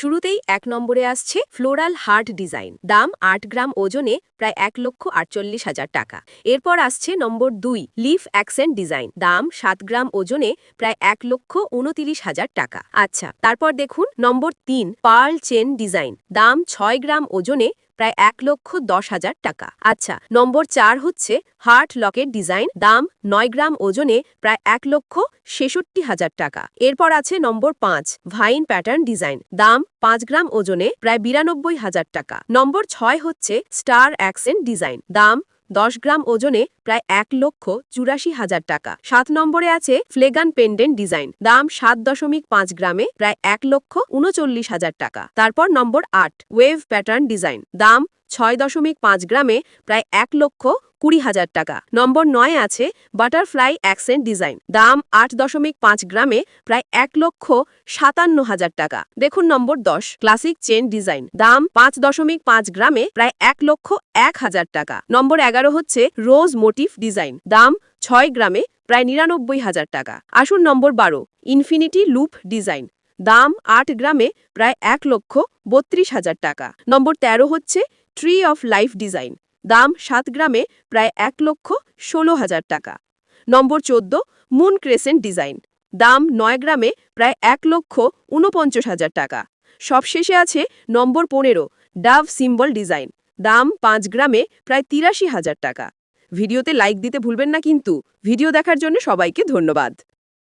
শুরুতেই এক নম্বরে আসছে ফ্লোরাল হার্ট ডিজাইন। দাম আট গ্রাম ওজনে প্রায় এক লক্ষ আটচল্লিশ হাজার টাকা। এরপর আসছে নম্বর দুই, লিফ অ্যাকসেন্ট ডিজাইন। দাম সাত গ্রাম ওজনে প্রায় এক লক্ষ উনতিরিশ হাজার টাকা। আচ্ছা তারপর দেখুন নম্বর তিন, পার্ল চেন ডিজাইন। দাম ছয় গ্রাম ওজনে প্রায় এক লক্ষ দশ হাজার টাকা। আচ্ছা নম্বর চার হচ্ছে, হার্ট লকের ডিজাইন, দাম, নয় গ্রাম ওজনে প্রায় এক লক্ষ ছেষট্টি হাজার টাকা। এরপর আছে নম্বর পাঁচ, ভাইন প্যাটার্ন ডিজাইন, দাম, পাঁচ গ্রাম ওজনে প্রায় বিরানব্বই হাজার টাকা। নম্বর ছয় হচ্ছে, স্টার অ্যাক্সেন্ট ডিজাইন, দাম দশ গ্রাম ওজনে প্রায় এক লক্ষ চুরাশি হাজার টাকা। সাত নম্বরে আছে ফ্লেগান পেন্ডেন্ট ডিজাইন। দাম সাত দশমিক পাঁচ গ্রামে প্রায় এক লক্ষ উনচল্লিশ হাজার টাকা। তারপর নম্বর আট, ওয়েভ প্যাটার্ন ডিজাইন। দাম ছয় দশমিক পাঁচ গ্রামে প্রায় এক লক্ষ কুড়ি হাজার টাকা। নম্বর নয় আছে বাটারফ্লাই অ্যাকসেন্ট ডিজাইন। দাম আট দশমিক পাঁচ গ্রামে প্রায় এক লক্ষ সাতান্ন হাজার টাকা। দেখুন নম্বর দশ, ক্লাসিক চেন ডিজাইন। দাম পাঁচ দশমিক পাঁচ গ্রামে প্রায় এক লক্ষ এক হাজার টাকা। নম্বর এগারো হচ্ছে রোজ মোটিভ ডিজাইন। দাম ছয় গ্রামে প্রায় নিরানব্বই হাজার টাকা। আসুন নম্বর বারো, ইনফিনিটি লুপ ডিজাইন। দাম আট গ্রামে প্রায় এক লক্ষ বত্রিশ হাজার টাকা। নম্বর ১৩ হচ্ছে ট্রি অফ লাইফ ডিজাইন। দাম সাত গ্রামে প্রায় এক লক্ষ ষোলো হাজার টাকা। নম্বর চোদ্দ, মুন ক্রেসেন্ট ডিজাইন। দাম নয় গ্রামে প্রায় এক লক্ষ ঊনপঞ্চাশ হাজার টাকা। সবশেষে আছে নম্বর পনেরো, ডাভ সিম্বল ডিজাইন। দাম পাঁচ গ্রামে প্রায় তিরাশি হাজার টাকা। ভিডিওতে লাইক দিতে ভুলবেন না কিন্তু। ভিডিও দেখার জন্য সবাইকে ধন্যবাদ।